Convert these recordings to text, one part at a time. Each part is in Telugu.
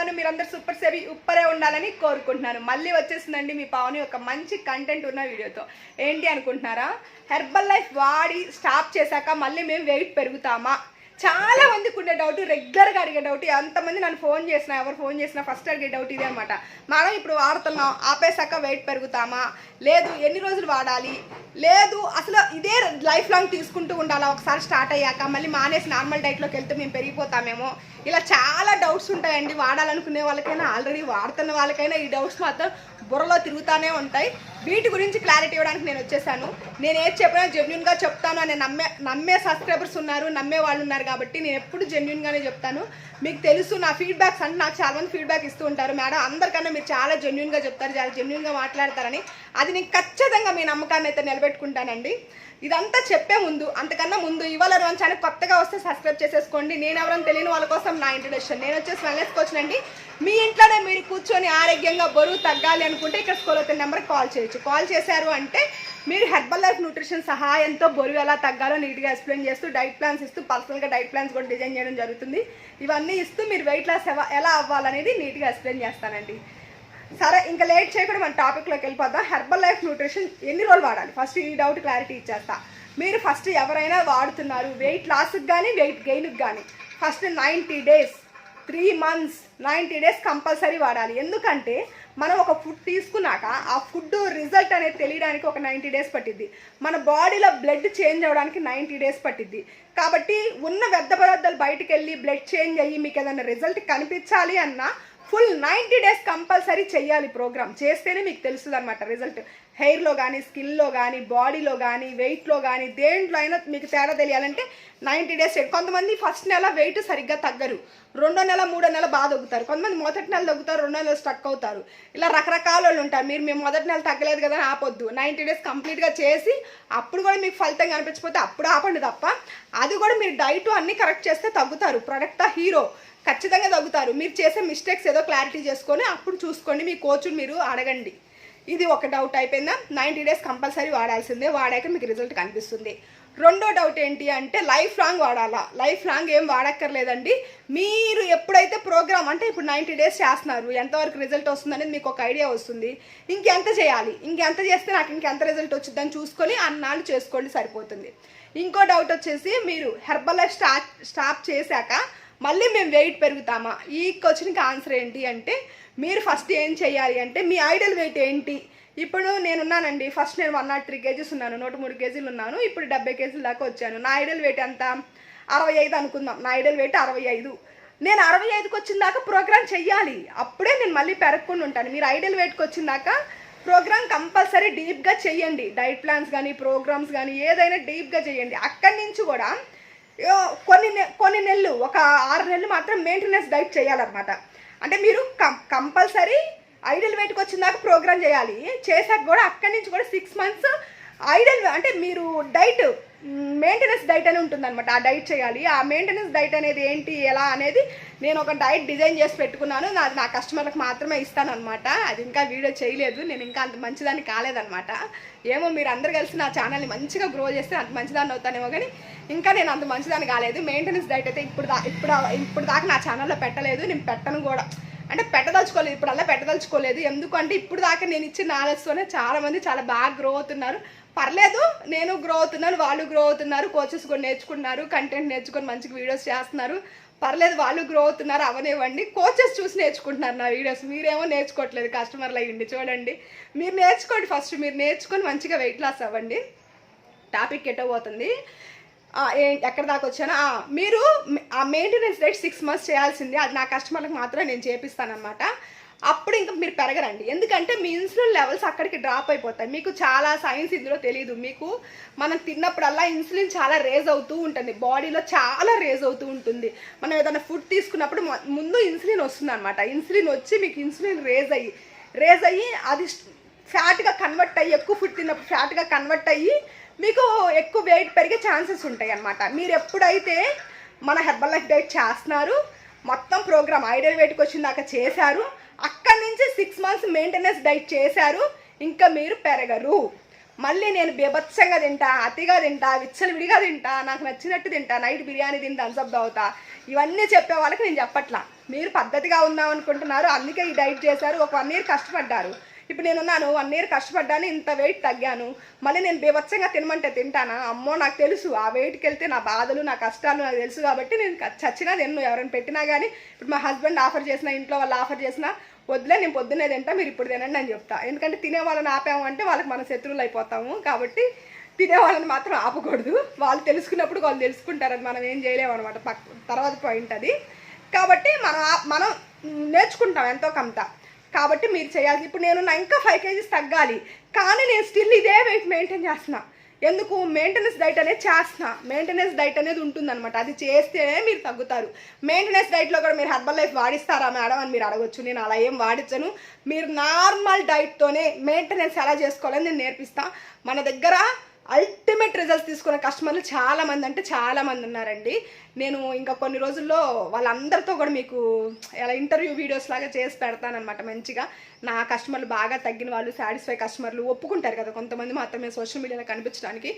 ఉన్నాను మీరందరూ సూపర్ సేవి ఉప్పరే ఉండాలని కోరుకుంటున్నాను. మళ్ళీ వచ్చేసిందండి మీ పావని ఒక మంచి కంటెంట్ ఉన్న వీడియోతో. ఏంటి అనుకుంటున్నారా? హెర్బల్ లైఫ్ వాడి స్టాప్ చేశాక మళ్ళీ మేము వెయిట్ పెరుగుతామా? చాలా మందికి ఉండే డౌట్ రెగ్యులర్గా అడిగే డౌట్ ఎంతమంది నన్ను ఫోన్ చేసినా ఎవరు ఫోన్ చేసినా ఫస్ట్ అడిగే డౌట్ ఇదే అనమాట మనం ఇప్పుడు వాడుతున్నాం ఆపేశాక వెయిట్ పెరుగుతామా? లేదు ఎన్ని రోజులు వాడాలి? లేదు అసలు ఇదే లైఫ్ లాంగ్ తీసుకుంటూ ఉండాలా? ఒకసారి స్టార్ట్ అయ్యాక మళ్ళీ మానేసి నార్మల్ డైట్లోకి వెళ్తే మేము పెరిగిపోతామేమో? ఇలా చాలా డౌట్స్ ఉంటాయండి. వాడాలనుకునే వాళ్ళకైనా ఆల్రెడీ వాడుతున్న వాళ్ళకైనా ఈ డౌట్స్ మాత్రం బుర్రలో తిరుగుతూనే ఉంటాయి. వీటి గురించి క్లారిటీ ఇవ్వడానికి నేను వచ్చేసాను. నేను ఏది చెప్పినా జెన్యున్గా చెప్తాను అని నమ్మే నమ్మే సబ్స్క్రైబర్స్ ఉన్నారు నమ్మే వాళ్ళు ఉన్నారు కాబట్టి నేను ఎప్పుడు జెన్యున్గానే చెప్తాను. మీకు తెలుసు నా ఫీడ్బ్యాక్స్ అంటే నాకు చాలా మంది ఫీడ్బ్యాక్ ఇస్తూ ఉంటారు. మేడం అందరికన్నా మీరు చాలా జెన్యున్గా చెప్తారు చాలా జెన్యున్గా మాట్లాడతారని. అది నేను ఖచ్చితంగా మీ నమ్మకాన్ని అయితే నిలబెట్టుకుంటానండి. ఇదంతా చెప్పే ముందు అంతకన్నా ముందు ఇవాళ రోజు ఛానల్ కొత్తగా వస్తే సబ్స్క్రైబ్ చేసేసుకోండి. నేను ఎవరైనా తెలియని వాళ్ళ కోసం నా ఇంట్రడక్షన్ నేను వచ్చేసి వెల్నెస్ కోచ్ అండి మీ ఇంట్లోనే మీరు కూర్చొని ఆరోగ్యంగా బరువు తగ్గాలి అనుకుంటే ఇక్కడ స్కూల్ అవుతున్న నెంబర్కి కాల్ చేయండి చేయొచ్చు కాల్ చేశారు అంటే మీరు హెర్బల్ లైఫ్ న్యూట్రిషన్ సహాయంతో బరువు ఎలా తగ్గాలో నీట్గా ఎక్స్ప్లెయిన్ చేస్తూ డైట్ ప్లాన్స్ ఇస్తూ పర్సనల్గా డైట్ ప్లాన్స్ కూడా డిజైన్ చేయడం జరుగుతుంది. ఇవన్నీ ఇస్తూ మీరు వెయిట్ లాస్ ఎలా అవ్వాలనేది నీట్గా ఎక్స్ప్లెయిన్ చేస్తానండి. సరే ఇంకా లేట్ చేయకుండా మన టాపిక్లోకి వెళ్ళిపోదాం. హెర్బల్ లైఫ్ న్యూట్రిషన్ ఎన్ని రోజులు వాడాలి? ఫస్ట్ ఈ డౌట్ క్లారిటీ ఇచ్చేస్తా. మీరు ఫస్ట్ ఎవరైనా వాడుతున్నారు వెయిట్ లాస్కి కానీ వెయిట్ గెయిన్కి కానీ first ninety days three months ninety days compulsory వాడాలి. ఎందుకంటే మనం ఒక ఫుడ్ తీసుకున్నాక ఆ ఫుడ్ రిజల్ట్ అనేది తెలియడానికి ఒక నైంటీ డేస్ పట్టిద్ది. మన బాడీలో బ్లడ్ చేంజ్ అవ్వడానికి నైంటీ డేస్ పట్టిద్ది. కాబట్టి ఉన్న వ్యర్థ పదార్థాలు బయటకు వెళ్ళి బ్లడ్ చేంజ్ అయ్యి మీకు ఏదైనా రిజల్ట్ కనిపించాలి అన్నా ఫుల్ నైంటీ డేస్ కంపల్సరీ చేయాలి ప్రోగ్రామ్ చేస్తేనే మీకు తెలుస్తుంది అనమాట రిజల్ట్ హెయిర్లో కానీ స్కిన్లో కానీ బాడీలో కానీ వెయిట్లో కానీ దేంట్లో అయినా మీకు తేడా తెలియాలంటే నైంటీ డేస్ కొంతమంది ఫస్ట్ నెల వెయిట్ సరిగ్గా తగ్గరు. రెండో నెల మూడో నెల బాగా తగ్గుతారు. కొంతమంది మొదటి నెల తగ్గుతారు రెండో నెల స్టక్ అవుతారు. ఇలా రకరకాల వాళ్ళు ఉంటారు. మీరు మేము మొదటి నెల తగ్గలేదు కదా అని ఆపొద్దు నైంటీ డేస్ కంప్లీట్గా చేసి అప్పుడు కూడా మీకు ఫలితం కనిపించకపోతే అప్పుడు ఆపండి తప్ప అది కూడా మీరు డైట్ అన్నీ కరెక్ట్ చేస్తే తగ్గుతారు. ప్రొడక్ట్ హీరో ఖచ్చితంగా తగ్గుతారు. మీరు చేసే మిస్టేక్స్ ఏదో క్లారిటీ చేసుకొని అప్పుడు చూసుకోండి. మీ కోచ్ని మీరు అడగండి. ఇది ఒక డౌట్ అయిపోయిందా? నైంటీ డేస్ కంపల్సరీ వాడాల్సిందే. వాడాక మీకు రిజల్ట్ కనిపిస్తుంది. రెండో డౌట్ ఏంటి అంటే లైఫ్ లాంగ్ వాడాలా? లైఫ్ లాంగ్ ఏం వాడక్కర్లేదండి. మీరు ఎప్పుడైతే ప్రోగ్రామ్ అంటే ఇప్పుడు నైంటీ డేస్ చేస్తున్నారు. ఎంతవరకు రిజల్ట్ వస్తుంది అనేది మీకు ఒక ఐడియా వస్తుంది. ఇంకెంత చేయాలి? ఇంకెంత చేస్తే నాకు ఇంకెంత రిజల్ట్ వచ్చిందని చూసుకొని అన్నాళ్ళు చేసుకోండి సరిపోతుంది. ఇంకో డౌట్ వచ్చేసి మీరు హెర్బల్ లైఫ్ స్టార్ట్ స్టాప్ చేశాక మళ్ళీ మేము వెయిట్ పెరుగుతామా? ఈ క్వశ్చన్కి ఆన్సర్ ఏంటి అంటే మీరు ఫస్ట్ ఏం చేయాలి అంటే మీ ఐడల్ వెయిట్ ఏంటి? ఇప్పుడు నేనున్నానండి ఫస్ట్ నేను వన్ నాట్ త్రీ కేజీస్ ఉన్నాను నూట మూడు కేజీలు ఉన్నాను ఇప్పుడు డెబ్బై కేజీల దాకా వచ్చాను. నా ఐడల్ వెయిట్ ఎంత? అరవై ఐదు అనుకుందాం. నా ఐడల్ వెయిట్ అరవై ఐదు. నేను అరవై ఐదుకి వచ్చిన దాకా ప్రోగ్రామ్ చెయ్యాలి. అప్పుడే నేను మళ్ళీ పెరగకుండా ఉంటాను. మీరు ఐడల్ వెయిట్కి వచ్చిన దాకా ప్రోగ్రామ్ కంపల్సరీ డీప్గా చెయ్యండి. డైట్ ప్లాన్స్ కానీ ప్రోగ్రామ్స్ కానీ ఏదైనా డీప్గా చేయండి అక్కడి నుంచి కూడా కొన్ని నె- కొన్ని నెలలు ఒక ఆరు నెలలు మాత్రం మెయింటెనెన్స్ డైట్ చేయాలన్నమాట. అంటే మీరు కం కంపల్సరీ ఐడల్ వెయిట్కి వచ్చిన దాకా ప్రోగ్రామ్ చేయాలి. చేశాక కూడా అక్కడి నుంచి కూడా సిక్స్ మంత్స్ ఐడల్ అంటే మీరు డైట్ మెయింటెనెన్స్ డైట్ అని ఉంటుందన్నమాట. ఆ డైట్ చేయాలి. ఆ మెయింటెనెన్స్ డైట్ అనేది ఏంటి ఎలా అనేది నేను ఒక డైట్ డిజైన్ చేసి పెట్టుకున్నాను. అది నా కస్టమర్లకు మాత్రమే ఇస్తాను అనమాట అది ఇంకా వీడియో చేయలేదు. నేను ఇంకా అంత మంచిదాన్ని కాలేదనమాట ఏమో మీరు అందరు కలిసి నా ఛానల్ని మంచిగా గ్రో చేస్తే అంత మంచిదాన్ని అవుతానేమో కానీ ఇంకా నేను అంత మంచిదాన్ని కాలేదు. మెయింటెనెన్స్ డైట్ అయితే ఇప్పుడు దా ఇప్పుడు ఇప్పుడు దాకా నా ఛానల్లో పెట్టలేదు. నేను పెట్టను కూడా. అంటే పెట్టదలుచుకోలేదు ఇప్పుడు అలా పెట్టదలుచుకోలేదు. ఎందుకంటే ఇప్పుడు దాకా నేను ఇచ్చిన నాలెడ్జ్తోనే చాలా మంది చాలా బాగా గ్రో అవుతున్నారు. పర్లేదు నేను గ్రో అవుతున్నాను వాళ్ళు గ్రో అవుతున్నారు కోచెస్ కూడా నేర్చుకుంటున్నారు కంటెంట్ నేర్చుకొని మంచిగా వీడియోస్ చేస్తున్నారు. పర్లేదు వాళ్ళు గ్రో అవుతున్నారు అవనివ్వండి. కోచెస్ చూసి నేర్చుకుంటున్నారు నా వీడియోస్ మీరేమో నేర్చుకోవట్లేదు కస్టమర్లు అయ్యండి చూడండి. మీరు నేర్చుకోండి ఫస్ట్ మీరు నేర్చుకొని మంచిగా వెయిట్ లాస్ అవ్వండి. టాపిక్ ఎట్టబోతుంది? ఆ, ఎక్కడ దాకా వచ్చాను? మీరు ఆ మెయింటెనెన్స్ రేట్ సిక్స్ మంత్స్ చేయాల్సింది. అది నా కస్టమర్లకు మాత్రం నేను చేపిస్తానమాట అప్పుడు ఇంకా మీరు పెరగరండి. ఎందుకంటే మీ ఇన్సులిన్ లెవెల్స్ అక్కడికి డ్రాప్ అయిపోతాయి. మీకు చాలా సైన్స్ ఇందులో తెలియదు మీకు మనం తిన్నప్పుడల్లా ఇన్సులిన్ చాలా రేజ్ అవుతూ ఉంటుంది. బాడీలో చాలా రేజ్ అవుతూ ఉంటుంది. మనం ఏదైనా ఫుడ్ తీసుకున్నప్పుడు ముందు ఇన్సులిన్ వస్తుంది అనమాట ఇన్సులిన్ వచ్చి మీకు ఇన్సులిన్ రేజ్ అయ్యి రేజ్ అయ్యి అది ఫ్యాట్గా కన్వర్ట్ అయ్యి ఎక్కువ ఫుడ్ తిన్నప్పుడు ఫ్యాట్గా కన్వర్ట్ అయ్యి మీకు ఎక్కువ వెయిట్ పెరిగే ఛాన్సెస్ ఉంటాయి అన్నమాట. మీరు ఎప్పుడైతే మన హెర్బల్ లైఫ్ డైట్ చేస్తున్నారు మొత్తం ప్రోగ్రామ్ ఐడియల్ వెయిట్కి వచ్చిన దాకా చేశారు అక్కడి నుంచి సిక్స్ మంత్స్ మెయింటెనెన్స్ డైట్ చేశారు ఇంకా మీరు పెరగరు. మళ్ళీ నేను బీభత్సంగా తింటా అతిగా తింటా విచ్చలవిడిగా తింటా నాకు నచ్చినట్టు తింటా నైట్ బిర్యానీ తిని థమ్స్అప్ అవుతా ఇవన్నీ చెప్పే వాళ్ళకి నేను చెప్పట్లా. మీరు పద్ధతిగా ఉందాం అనుకుంటున్నారు అందుకే ఈ డైట్ చేశారు ఒక వన్ ఇయర్ కష్టపడ్డారు. ఇప్పుడు నేను ఉన్నాను వన్ ఇయర్ కష్టపడ్డాను ఇంత వెయిట్ తగ్గాను. మళ్ళీ నేను బీభత్సంగా తినమంటే తింటానా? అమ్మో నాకు తెలుసు. ఆ వెయిట్కి వెళ్తే నా బాధలు నా కష్టాలు నాకు తెలుసు కాబట్టి నేను చచ్చినా తిన్ను. ఎవరైనా పెట్టినా కానీ ఇప్పుడు మా హస్బెండ్ ఆఫర్ చేసిన ఇంట్లో వాళ్ళు ఆఫర్ చేసినా వద్దులే నేను పొద్దున్నే తింటా మీరు ఇప్పుడు తినండి అని చెప్తా. ఎందుకంటే తినే వాళ్ళని ఆపాము అంటే వాళ్ళకి మన శత్రువులు అయిపోతాము కాబట్టి తినే వాళ్ళని మాత్రం ఆపకూడదు. వాళ్ళు తెలుసుకున్నప్పుడు వాళ్ళు తెలుసుకుంటారని మనం ఏం చేయలేము అనమాట పక్క తర్వాత పాయింట్ అది. కాబట్టి మనం ఆ- మనం నేర్చుకుంటాం ఎంతో కొంత. కాబట్టి మీరు చేయాలి ఇప్పుడు నేను నా ఇంకా ఫైవ్ కేజీస్ తగ్గాలి. కానీ నేను స్టిల్ ఇదే వెయిట్ మెయింటైన్ చేస్తున్నా. ఎందుకు? మెయింటెనెన్స్ డైట్ అనేది చేస్తున్నా. మెయింటెనెన్స్ డైట్ అనేది ఉంటుందన్నమాట. అది చేస్తేనే మీరు తగ్గుతారు. మెయింటెనెన్స్ డైట్లో కూడా మీరు హర్బల్ లైఫ్ వాడిస్తారా మేడం అని మీరు అడగొచ్చు. నేను అలా ఏం వాడించను మీరు నార్మల్ డైట్తోనే మెయింటెనెన్స్ ఎలా చేసుకోవాలని నేను నేర్పిస్తాను మన దగ్గర అల్టిమేట్ రిజల్ట్స్ తీసుకున్న కస్టమర్లు చాలా మంది అంటే చాలా మంది ఉన్నారండి. నేను ఇంకా కొన్ని రోజుల్లో వాళ్ళందరితో కూడా మీకు ఎలా ఇంటర్వ్యూ వీడియోస్ లాగా చేసి పెడతానమాట మంచిగా. నా కస్టమర్లు బాగా తగ్గిన వాళ్ళు సాటిస్ఫై కస్టమర్లు ఒప్పుకుంటారు కదా కొంతమంది మాత్రమే సోషల్ మీడియాలో కనిపించడానికి.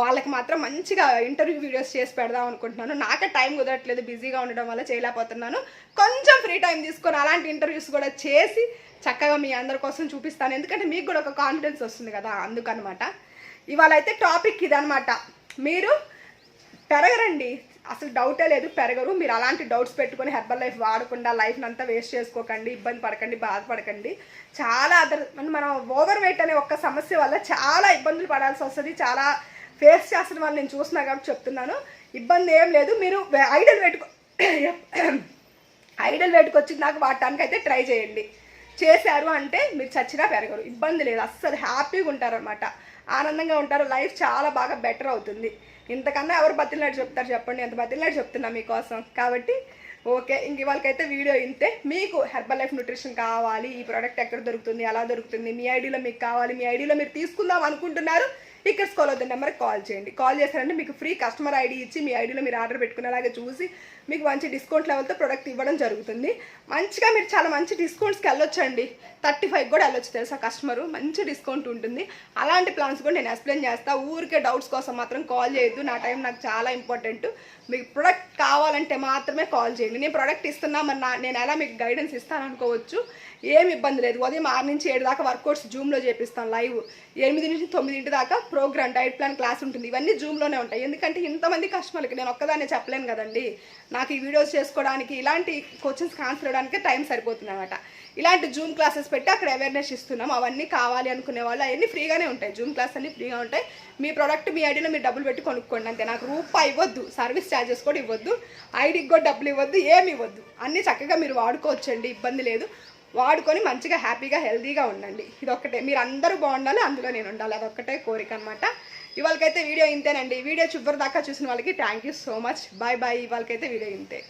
వాళ్ళకి మాత్రం మంచిగా ఇంటర్వ్యూ వీడియోస్ చేసి పెడదాం అనుకుంటున్నాను. నాకే టైం కుదరట్లేదు బిజీగా ఉండడం వల్ల చేయలేకపోతున్నాను. కొంచెం ఫ్రీ టైం తీసుకొని అలాంటి ఇంటర్వ్యూస్ కూడా చేసి చక్కగా మీ అందరి కోసం చూపిస్తాను. ఎందుకంటే మీకు కూడా ఒక కాన్ఫిడెన్స్ వస్తుంది కదా అందుకనమాట ఇవాళ అయితే టాపిక్ ఇదనమాట మీరు పెరగరండి. అసలు డౌటే లేదు పెరగరు. మీరు అలాంటి డౌట్స్ పెట్టుకొని హెర్బల్ లైఫ్ వాడకుండా లైఫ్ని అంతా వేస్ట్ చేసుకోకండి ఇబ్బంది పడకండి బాధపడకండి. చాలా అదర్ మనం ఓవర్ వెయిట్ అనే ఒక్క సమస్య వల్ల చాలా ఇబ్బందులు పడాల్సి వస్తుంది. చాలా ఫేస్ చేస్తున్న వాళ్ళు నేను చూస్తున్నా కాబట్టి చెప్తున్నాను. ఇబ్బంది ఏం లేదు. మీరు ఐడల్ పెట్టుకో ఐడల్ వెయిట్కి వచ్చి నాకు వాడటానికి అయితే ట్రై చేయండి. చేశారు అంటే మీరు చచ్చినా పెరగరు. ఇబ్బంది లేదు. అస్సలు హ్యాపీగా ఉంటారనమాట ఆనందంగా ఉంటారు. లైఫ్ చాలా బాగా బెటర్ అవుతుంది. ఇంతకన్నా ఎవరు బతిలాడు చెప్తారు చెప్పండి. ఎంత బతిలాడు చెప్తున్నా మీకోసం. కాబట్టి ఓకే ఇంక ఇవాళకైతే వీడియో ఇంతే. మీకు హెర్బల్ లైఫ్ న్యూట్రిషన్ కావాలి. ఈ ప్రోడక్ట్ ఎక్కడ దొరుకుతుంది? ఎలా దొరుకుతుంది? మీ ఐడిలో మీకు కావాలి. మీ ఐడిలో మీరు తీసుకుందాం అనుకుంటున్నారు. ఇక్కడ కాల్ అవుతుంది నెంబర్కి కాల్ చేయండి. కాల్ చేశారంటే మీకు ఫ్రీ కస్టమర్ ఐడి ఇచ్చి మీ ఐడిలో మీరు ఆర్డర్ పెట్టుకునేలాగా చూసి మీకు మంచి డిస్కౌంట్ లెవెల్తో ప్రోడక్ట్ ఇవ్వడం జరుగుతుంది. మంచిగా మీరు చాలా మంచి డిస్కౌంట్స్కి వెళ్ళొచ్చండి. థర్టీ ఫైవ్ కూడా వెళ్ళొచ్చు తెలుసా కస్టమరు మంచి డిస్కౌంట్ ఉంటుంది. అలాంటి ప్లాన్స్ కూడా నేను ఎక్స్ప్లెయిన్ చేస్తా. ఊరికే డౌట్స్ కోసం మాత్రం కాల్ చేయొద్దు. నా టైం నాకు చాలా ఇంపార్టెంట్ మీకు ప్రొడక్ట్ కావాలంటే మాత్రమే కాల్ చేయండి. నేను ప్రోడక్ట్ ఇస్తున్నా మరి నా నేను ఎలా మీకు గైడెన్స్ ఇస్తాను అనుకోవచ్చు. ఏం ఇబ్బంది లేదు. ఉదయం ఆరు నుంచి ఏడు దాకా వర్కౌట్స్ జూమ్లో చేపిస్తాను లైవ్ ఎనిమిది నుంచి తొమ్మిదింటి దాకా ప్రోగ్రామ్ డైట్ ప్లాన్ క్లాస్ ఉంటుంది. ఇవన్నీ జూమ్లోనే ఉంటాయి. ఎందుకంటే ఇంతమంది కస్టమర్లకి నేను ఒక్కదాన్నే చెప్పలేను కదండి. నాకు ఈ వీడియోస్ చేసుకోవడానికి ఇలాంటి కోచింగ్స్ ఆన్సర్ ఇవ్వడానికి టైం సరిపోతుంది అనమాట ఇలాంటి జూమ్ క్లాసెస్ పెట్టి అక్కడ అవేర్నెస్ ఇస్తున్నాం. అవన్నీ కావాలి అనుకునే వాళ్ళు అవన్నీ ఫ్రీగానే ఉంటాయి. జూమ్ క్లాస్ అన్ని ఫ్రీగా ఉంటాయి. మీ ప్రోడక్ట్ మీ ఐడిలో మీరు డబ్బులు పెట్టి కొనుక్కోండి అంతే. నాకు రూపాయి ఇవ్వద్దు. సర్వీస్ ఛార్జెస్ కూడా ఇవ్వద్దు. ఐడికి కూడా డబ్బులు ఇవ్వద్దు. ఏమి ఇవ్వద్దు. అన్నీ చక్కగా మీరు వాడుకోవచ్చండి. ఇబ్బంది లేదు. వాడుకొని మంచిగా హ్యాపీగా హెల్తీగా ఉండండి. ఇది ఒక్కటే మీరు అందరూ బాగుండాలి అందులో నేను ఉండాలి. అదొక్కటే కోరిక అనమాట ఇవాళకైతే వీడియో ఇంతేనండి. వీడియో చివరి దాకా చూసిన వాళ్ళకి thank you so much bye bye ఇవాళకైతే video ఇంతే.